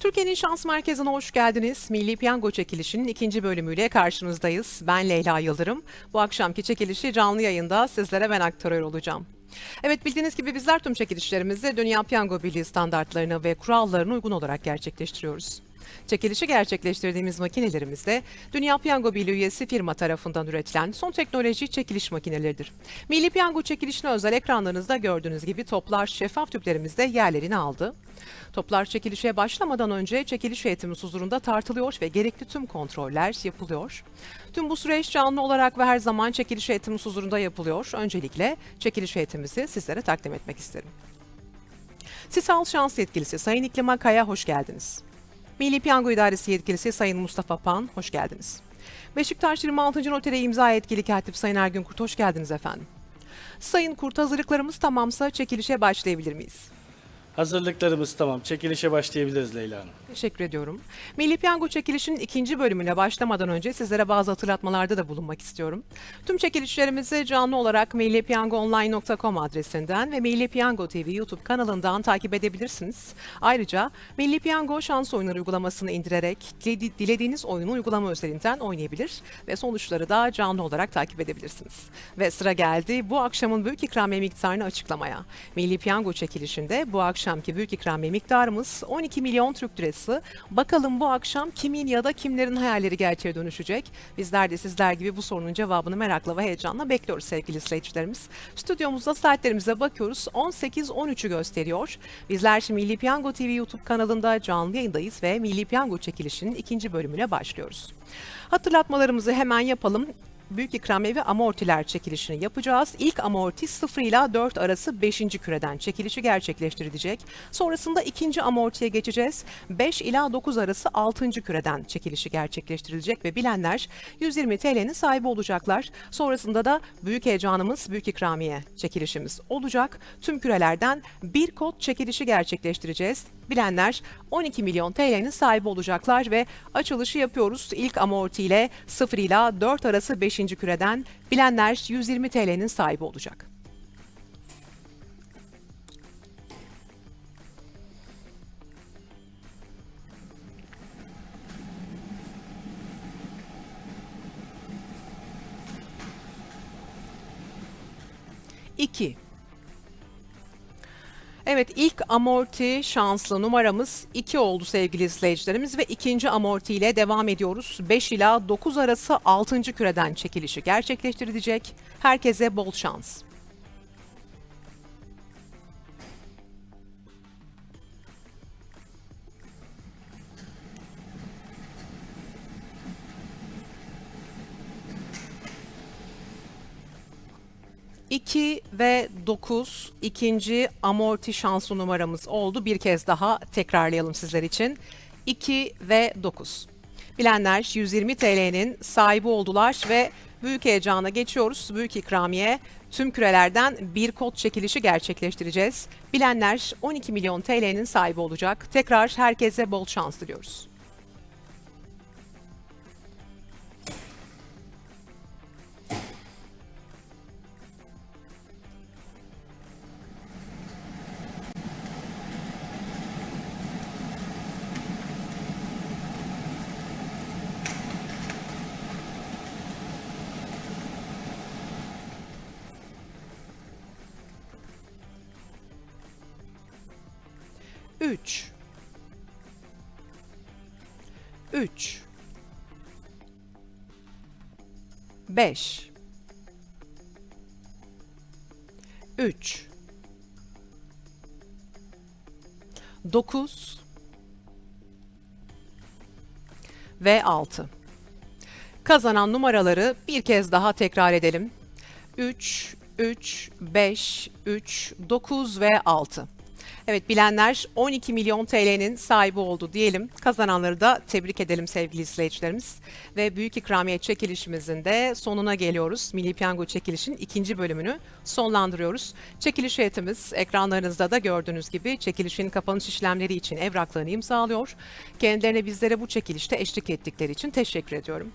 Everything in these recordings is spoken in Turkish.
Türkiye'nin Şans Merkezi'ne hoş geldiniz. Milli Piyango çekilişinin ikinci bölümüyle karşınızdayız. Ben Leyla Yıldırım. Bu akşamki çekilişi canlı yayında sizlere ben aktörör olacağım. Evet bildiğiniz gibi bizler tüm çekilişlerimizi Dünya Piyango Birliği standartlarına ve kurallarına uygun olarak gerçekleştiriyoruz. Çekilişi gerçekleştirdiğimiz makinelerimizde Dünya Piyango Birliği üyesi firma tarafından üretilen son teknoloji çekiliş makineleridir. Milli Piyango çekilişine özel ekranlarınızda gördüğünüz gibi toplar şeffaf tüplerimizde yerlerini aldı. Toplar çekilişe başlamadan önce çekiliş heyetimiz huzurunda tartılıyor ve gerekli tüm kontroller yapılıyor. Tüm bu süreç canlı olarak ve her zaman çekiliş heyetimiz huzurunda yapılıyor. Öncelikle çekiliş heyetimizi sizlere takdim etmek isterim. Sisal Şans Yetkilisi Sayın İklim Akaya hoş geldiniz. Milli Piyango İdaresi Yetkilisi Sayın Mustafa Pan hoş geldiniz. Beşiktaş 26. Notere imza yetkili katip Sayın Ergün Kurt hoş geldiniz efendim. Sayın Kurt hazırlıklarımız tamamsa çekilişe başlayabilir miyiz? Hazırlıklarımız tamam. Çekilişe başlayabiliriz Leyla Hanım. Teşekkür ediyorum. Milli Piyango çekilişinin ikinci bölümüne başlamadan önce sizlere bazı hatırlatmalarda da bulunmak istiyorum. Tüm çekilişlerimizi canlı olarak millipiyangoonline.com adresinden ve Milli Piyango TV YouTube kanalından takip edebilirsiniz. Ayrıca Milli Piyango şans oyunları uygulamasını indirerek diledi- dilediğiniz oyunu uygulama üzerinden oynayabilir ve sonuçları da canlı olarak takip edebilirsiniz. Ve sıra geldi bu akşamın büyük ikramiye miktarını açıklamaya. Milli Piyango çekilişinde bu akşamki büyük ikramiye miktarımız 12 milyon Türk lirası. Bakalım bu akşam kimin ya da kimlerin hayalleri gerçeğe dönüşecek? Bizler de sizler gibi bu sorunun cevabını merakla ve heyecanla bekliyoruz sevgili izleyicilerimiz. Stüdyomuzda saatlerimize bakıyoruz. 18-13'ü gösteriyor. Bizler şimdi Milli Piyango TV YouTube kanalında canlı yayındayız ve Milli Piyango çekilişinin ikinci bölümüne başlıyoruz. Hatırlatmalarımızı hemen yapalım. Büyük ikramiye ve amortiler çekilişini yapacağız. İlk amorti 0 ile 4 arası 5. küreden çekilişi gerçekleştirilecek. Sonrasında ikinci amortiye geçeceğiz. 5 ila 9 arası 6. küreden çekilişi gerçekleştirilecek ve bilenler 120 TL'nin sahibi olacaklar. Sonrasında da büyük heyecanımız büyük ikramiye çekilişimiz olacak. Tüm kürelerden bir kod çekilişi gerçekleştireceğiz. Bilenler 12 milyon TL'nin sahibi olacaklar ve açılışı yapıyoruz. İlk amorti ile 0 ila 4 arası 5. küreden bilenler 120 TL'nin sahibi olacak. İki. Evet ilk amorti şanslı numaramız 2 oldu sevgili izleyicilerimiz ve ikinci amorti ile devam ediyoruz. 5 ila 9 arası 6. küreden çekilişi gerçekleştirilecek. Herkese bol şans. İki ve 9 ikinci amorti şanslı numaramız oldu. Bir kez daha tekrarlayalım sizler için. 2 ve 9. Bilenler 120 TL'nin sahibi oldular ve büyük heyecana geçiyoruz. Büyük ikramiye tüm kürelerden bir kod çekilişi gerçekleştireceğiz. Bilenler 12 milyon TL'nin sahibi olacak. Tekrar herkese bol şans diliyoruz. Üç. Üç. Beş. Üç. Dokuz. Ve altı. Kazanan numaraları bir kez daha tekrar edelim. 3, 3, 5, 3, 9 ve 6. Evet bilenler 12 milyon TL'nin sahibi oldu diyelim. Kazananları da tebrik edelim sevgili izleyicilerimiz. Ve büyük ikramiye çekilişimizin de sonuna geliyoruz. Milli Piyango çekilişin ikinci bölümünü sonlandırıyoruz. Çekiliş heyetimiz ekranlarınızda da gördüğünüz gibi çekilişin kapanış işlemleri için evraklarını imzalıyor. Kendilerine bizlere bu çekilişte eşlik ettikleri için teşekkür ediyorum.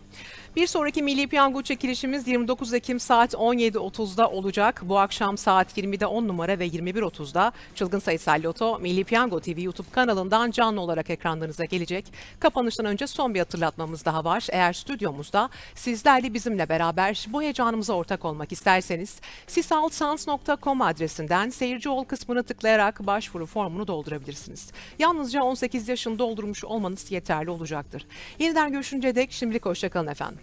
Bir sonraki Milli Piyango çekilişimiz 29 Ekim saat 17.30'da olacak. Bu akşam saat 20'de 10 numara ve 21.30'da Çılgın Sayısal Loto Milli Piyango TV YouTube kanalından canlı olarak ekranlarınıza gelecek. Kapanıştan önce son bir hatırlatmamız daha var. Eğer stüdyomuzda sizlerle bizimle beraber bu heyecanımıza ortak olmak isterseniz sisalsans.com adresinden seyirci ol kısmını tıklayarak başvuru formunu doldurabilirsiniz. Yalnızca 18 yaşını doldurmuş olmanız yeterli olacaktır. Yeniden görüşünceye dek şimdilik hoşçakalın efendim.